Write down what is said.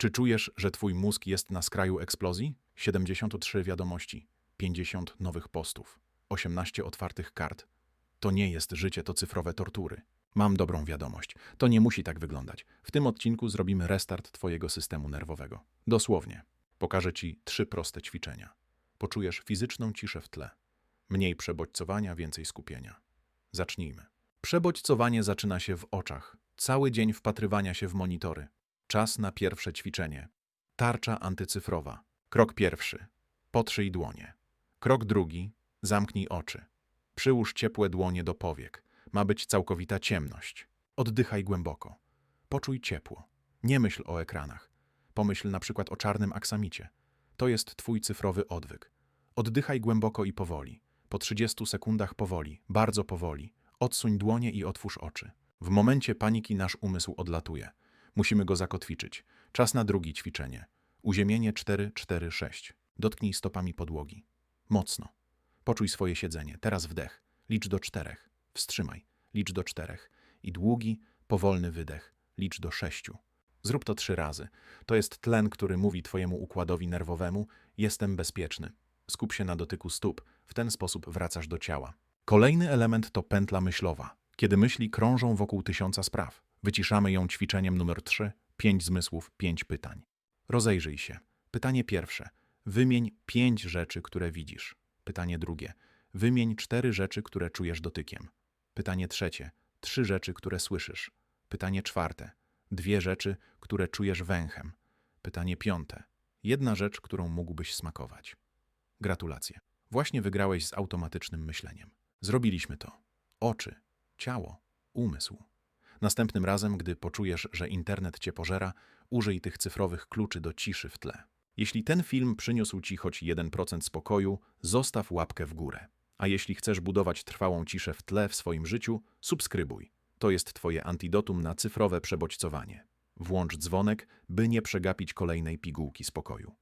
Czy czujesz, że twój mózg jest na skraju eksplozji? 73 wiadomości, 50 nowych postów, 18 otwartych kart. To nie jest życie, to cyfrowe tortury. Mam dobrą wiadomość. To nie musi tak wyglądać. W tym odcinku zrobimy restart twojego systemu nerwowego. Dosłownie. Pokażę ci trzy proste ćwiczenia. Poczujesz fizyczną ciszę w tle. Mniej przebodźcowania, więcej skupienia. Zacznijmy. Przebodźcowanie zaczyna się w oczach. Cały dzień wpatrywania się w monitory. Czas na pierwsze ćwiczenie. Tarcza antycyfrowa. Krok pierwszy. Potrzyj dłonie. Krok drugi. Zamknij oczy. Przyłóż ciepłe dłonie do powiek. Ma być całkowita ciemność. Oddychaj głęboko. Poczuj ciepło. Nie myśl o ekranach. Pomyśl na przykład o czarnym aksamicie. To jest twój cyfrowy odwyk. Oddychaj głęboko i powoli. Po 30 sekundach powoli, bardzo powoli. Odsuń dłonie i otwórz oczy. W momencie paniki nasz umysł odlatuje. Musimy go zakotwiczyć. Czas na drugie ćwiczenie. Uziemienie 4-4-6. Dotknij stopami podłogi. Mocno. Poczuj swoje siedzenie. Teraz wdech. Licz do czterech. Wstrzymaj. Licz do czterech. I długi, powolny wydech. Licz do sześciu. Zrób to trzy razy. To jest tlen, który mówi twojemu układowi nerwowemu: Jestem bezpieczny. Skup się na dotyku stóp. W ten sposób wracasz do ciała. Kolejny element to pętla myślowa. Kiedy myśli krążą wokół tysiąca spraw, wyciszamy ją ćwiczeniem numer 3, pięć zmysłów, pięć pytań. Rozejrzyj się. Pytanie pierwsze. Wymień pięć rzeczy, które widzisz. Pytanie drugie. Wymień cztery rzeczy, które czujesz dotykiem. Pytanie trzecie. Trzy rzeczy, które słyszysz. Pytanie czwarte. Dwie rzeczy, które czujesz węchem. Pytanie piąte. Jedna rzecz, którą mógłbyś smakować. Gratulacje. Właśnie wygrałeś z automatycznym myśleniem. Zrobiliśmy to. Oczy, ciało, umysł. Następnym razem, gdy poczujesz, że internet cię pożera, użyj tych cyfrowych kluczy do ciszy w tle. Jeśli ten film przyniósł ci choć 1% spokoju, zostaw łapkę w górę. A jeśli chcesz budować trwałą ciszę w tle w swoim życiu, subskrybuj. To jest twoje antidotum na cyfrowe przebodźcowanie. Włącz dzwonek, by nie przegapić kolejnej pigułki spokoju.